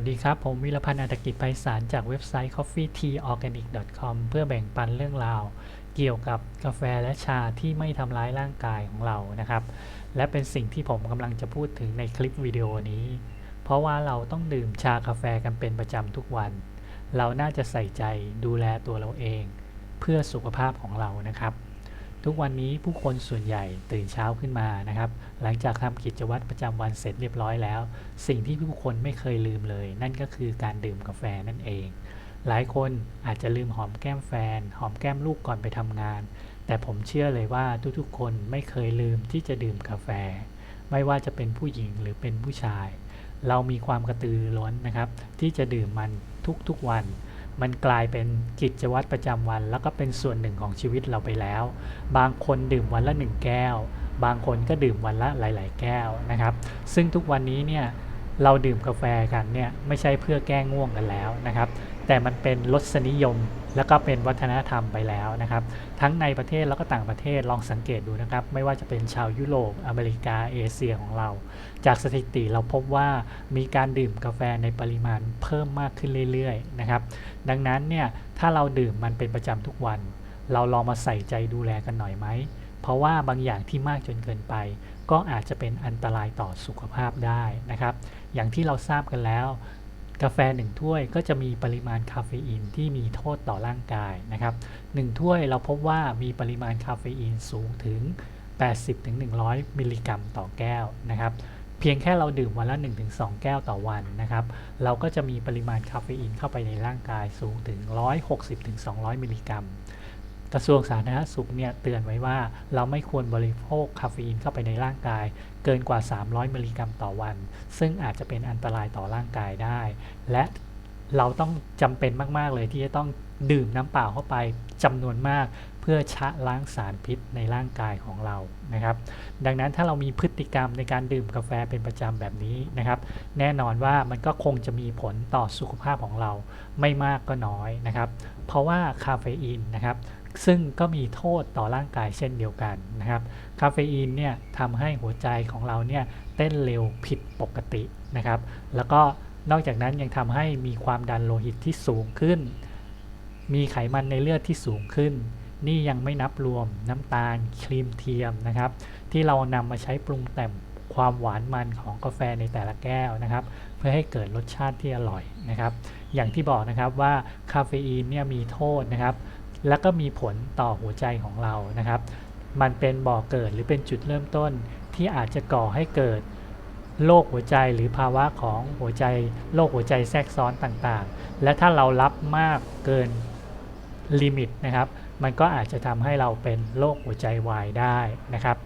วัสดีครับ ผมวิรพันธ์อัตกิจไพศาลจากเว็บไซต์ coffeeteaorganic.com เพื่อแบ่งปันเรื่องราว เกี่ยวกับกาแฟและชาที่ไม่ทำร้ายร่างกายของเรานะครับ และเป็นสิ่งที่ผมกำลังจะพูดถึงในคลิปวิดีโอนี้ เพราะว่าเราต้องดื่มชากาแฟกันเป็นประจำทุกวัน เราน่าจะใส่ใจดูแลตัวเราเอง เพื่อสุขภาพของเรานะครับ ทุกวันนี้ผู้คนส่วนใหญ่ตื่นเช้าขึ้นมานะครับ หลังจากทำกิจวัตรประจำวันเสร็จเรียบร้อยแล้ว สิ่งที่ผู้คนไม่เคยลืมเลย นั่นก็คือการดื่มกาแฟนั่นเอง หลายคนอาจจะลืมหอมแก้มแฟน หอมแก้มลูกก่อนไปทำงาน แต่ผมเชื่อเลยว่าทุกๆ คนไม่เคยลืมที่จะดื่มกาแฟ ไม่ว่าจะเป็นผู้หญิงหรือเป็นผู้ชาย เรามีความกระตือรือร้นนะครับ ที่จะดื่มมันทุกๆวัน มันกลายเป็นกิจวัตรประจำวัน แล้วก็เป็นส่วนหนึ่งของชีวิตเราไปแล้ว บางคนดื่มวันละหนึ่งแก้ว บางคนก็ดื่มวันละหลาย ๆ แก้วนะครับ ซึ่งทุกวันนี้เนี่ย เราดื่มกาแฟกันเนี่ยไม่ใช่เพื่อแก้ง่วงกันแล้วนะครับ แต่มันเป็นรสนิยมแล้วก็เป็นวัฒนธรรมไปแล้วนะครับ ทั้งในประเทศแล้วก็ต่างประเทศลองสังเกตดูนะครับ ไม่ว่าจะเป็นชาวยุโรปอเมริกาเอเชียของเรา จากสถิติเราพบว่ามีการดื่มกาแฟในปริมาณเพิ่มมากขึ้นเรื่อยๆนะครับ ดังนั้นเนี่ยถ้าเราดื่มมันเป็นประจำทุกวัน เราลองมาใส่ใจดูแลกันหน่อยไหม เพราะว่าบางอย่างที่มากจนเกินไป ก็อาจจะเป็นอันตรายต่อสุขภาพได้นะครับ อย่างที่เราทราบกันแล้ว กาแฟหนึ่งถ้วยก็จะมีปริมาณคาเฟอีนที่มีโทษต่อร่างกายนะครับหนึ่งถ้วยเราพบว่ามีปริมาณคาเฟอีนสูงถึง 80-100 มิลลิกรัมต่อแก้วนะครับเพียงแค่เราดื่มวันละ 1-2 แก้วต่อวันนะครับ เราก็จะมีปริมาณคาเฟอีนเข้าไปในร่างกายสูงถึง 160-200 มิลลิกรัม กระทรวงสาธารณสุขเนี่ยเตือนไว้ว่าเราไม่ควรบริโภคคาเฟอีนเข้าไปในร่างกาย เกินกว่า 300 มิลลิกรัมต่อวัน ซึ่งอาจจะเป็นอันตรายต่อร่างกายได้ และเราต้องจำเป็นมาก ๆ เลยที่จะต้องดื่มน้ำเปล่าเข้าไปจำนวนมาก เพื่อชะล้างสารพิษในร่างกายของเรานะครับ ดังนั้นถ้าเรามีพฤติกรรมในการดื่มกาแฟเป็นประจำแบบนี้นะครับ แน่นอนว่ามันก็คงจะมีผลต่อสุขภาพของเราไม่มากก็น้อยนะครับ เพราะว่าคาเฟอีนนะครับ ซึ่งก็มีโทษต่อร่างกายเช่นเดียวกันนะครับคาเฟอีนเนี่ยทำให้หัวใจของเราเนี่ยเต้นเร็วผิดปกตินะครับ แล้วก็นอกจากนั้นยังทำให้มีความดันโลหิตที่สูงขึ้น มีไขมันในเลือดที่สูงขึ้น นี่ยังไม่นับรวมน้ำตาลครีมเทียมนะครับ ที่เรานำมาใช้ปรุงแต่งความหวานมันของกาแฟในแต่ละแก้วนะครับ เพื่อให้เกิดรสชาติที่อร่อยนะครับ อย่างที่บอกนะครับว่าคาเฟอีนเนี่ยมีโทษนะครับ แล้วก็มีผลต่อหัวใจของเรานะครับ มันเป็นบ่อเกิดหรือเป็นจุดเริ่มต้นที่อาจจะก่อให้เกิดโรคหัวใจหรือภาวะของหัวใจโรคหัวใจแทรกซ้อนต่างๆ และถ้าเรารับมากเกินลิมิตนะครับ มันก็อาจจะทำให้เราเป็นโรคหัวใจวายได้นะครับ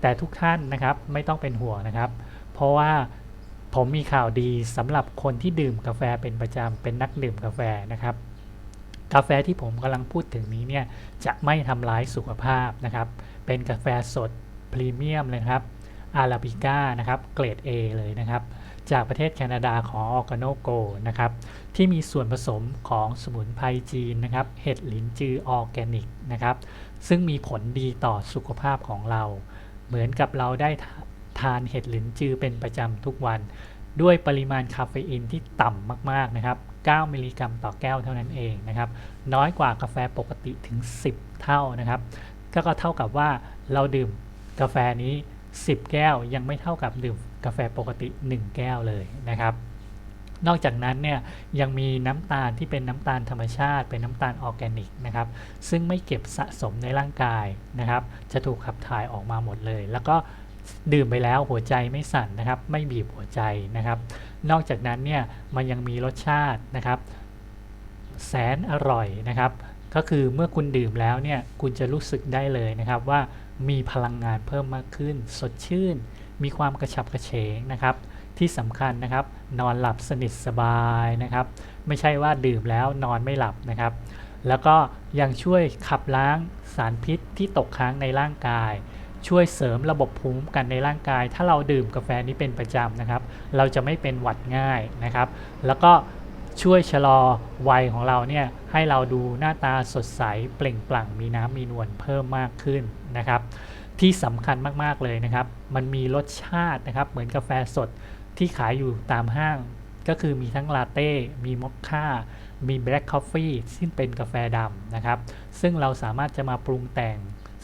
แต่ทุกท่านนะครับไม่ต้องเป็นห่วงนะครับ เพราะว่าผมมีข่าวดีสำหรับคนที่ดื่มกาแฟเป็นประจำเป็นนักดื่มกาแฟนะครับ กาแฟที่ผมกำลังพูดถึงนี้เนี่ยจะไม่ทำร้ายสุขภาพนะครับ เป็นกาแฟสดพรีเมียมเลยครับอาราบิก้านะครับเกรด A เลยนะครับ จากประเทศแคนาดาของออร์กาโนโกนะครับ ที่มีส่วนผสมของสมุนไพรจีนนะครับ เห็ดหลินจือออร์แกนิกนะครับ ซึ่งมีผลดีต่อสุขภาพของเรา เหมือนกับเราได้ทานเห็ดหลินจือเป็นประจำทุกวัน ด้วยปริมาณคาเฟอีนที่ต่ำมากๆนะครับ 9 มิลลิกรัมต่อแก้วเท่านั้นเองนะครับ น้อยกว่ากาแฟปกติถึง 10 เท่านะครับ ก็เท่ากับว่าเราดื่มกาแฟนี้ 10 แก้วยังไม่เท่ากับดื่มกาแฟปกติ 1 แก้วเลยนะครับ นอกจากนั้นเนี่ยยังมีน้ำตาลที่เป็นน้ำตาลธรรมชาติ เป็นน้ำตาลออร์แกนิกนะครับ ซึ่งไม่เก็บสะสมในร่างกายนะครับ จะถูกขับถ่ายออกมาหมดเลย แล้วก็ ดื่มไปแล้วหัวใจไม่สั่นนะครับ ไม่บีบหัวใจนะครับ นอกจากนั้นเนี่ยมันยังมีรสชาตินะครับ แสนอร่อยนะครับ ก็คือเมื่อคุณดื่มแล้วเนี่ยคุณจะรู้สึกได้เลยนะครับว่ามีพลังงานเพิ่มมากขึ้น สดชื่น มีความกระฉับกระเฉงนะครับ ที่สำคัญนะครับ นอนหลับสนิทสบายนะครับ ไม่ใช่ว่าดื่มแล้วนอนไม่หลับนะครับ แล้วก็ยังช่วยขับล้างสารพิษที่ตกค้างในร่างกาย ช่วยเสริมระบบภูมิคุ้มกันในร่างกาย ถ้าเราดื่มกาแฟนี้เป็นประจำนะครับ เราจะไม่เป็นหวัดง่ายนะครับ แล้วก็ช่วยชะลอวัยของเราเนี่ยให้เราดูหน้าตาสดใสเปล่งปลั่งมีน้ำมีนวลเพิ่มมากขึ้นนะครับ ที่สำคัญมากๆเลยนะครับ มันมีรสชาตินะครับ เหมือนกาแฟสดที่ขายอยู่ตามห้าง ก็คือมีทั้งลาเต้ มีมอคค่า มีแบล็กคอฟฟี่ซึ่งเป็นกาแฟดำนะครับ ซึ่งเราสามารถจะมาปรุงแต่ง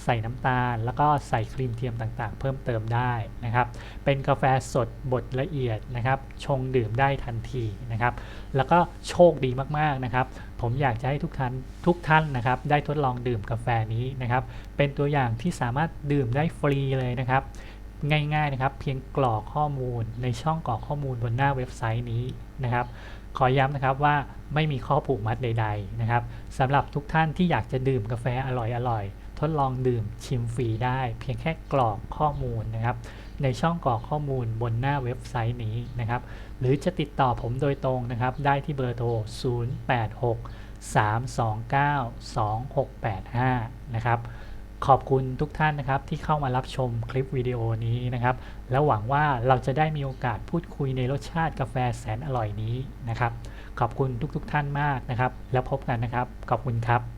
ใส่น้ำตาล แล้วก็ใส่ครีมเทียมต่างๆ เพิ่มเติมได้นะครับ เป็นกาแฟสดบดละเอียดนะครับ ชงดื่มได้ทันทีนะครับ แล้วก็โชคดีมากๆนะครับ ผมอยากจะให้ทุกท่านทุกท่านนะครับ ได้ทดลองดื่มกาแฟนี้นะครับ เป็นตัวอย่างที่สามารถดื่มได้ฟรีเลยนะครับง่ายๆนะครับ เพียงกรอกข้อมูลในช่องกรอกข้อมูลบนหน้าเว็บไซต์นี้นะครับ ขอย้ำนะครับว่าไม่มีข้อผูกมัดใด ๆนะครับสำหรับทุกท่านที่อยากจะดื่มกาแฟอร่อยๆ ทดลองดื่มชิมฟรีได้ เพียงแค่กรอกข้อมูลนะครับ ในช่องกรอกข้อมูลบนหน้าเว็บไซต์นี้นะครับ หรือจะติดต่อผมโดยตรงนะครับ ได้ที่เบอร์โทร 086 329 2685 นะครับขอบคุณทุกท่านนะครับที่เข้ามารับชมคลิปวิดีโอนี้นะครับ แล้วหวังว่าเราจะได้มีโอกาสพูดคุยในรสชาติกาแฟแสนอร่อยนี้นะครับ ขอบคุณทุกๆทท่านมากนะครับ แล้วพบกันนะครับ ขอบคุณครับ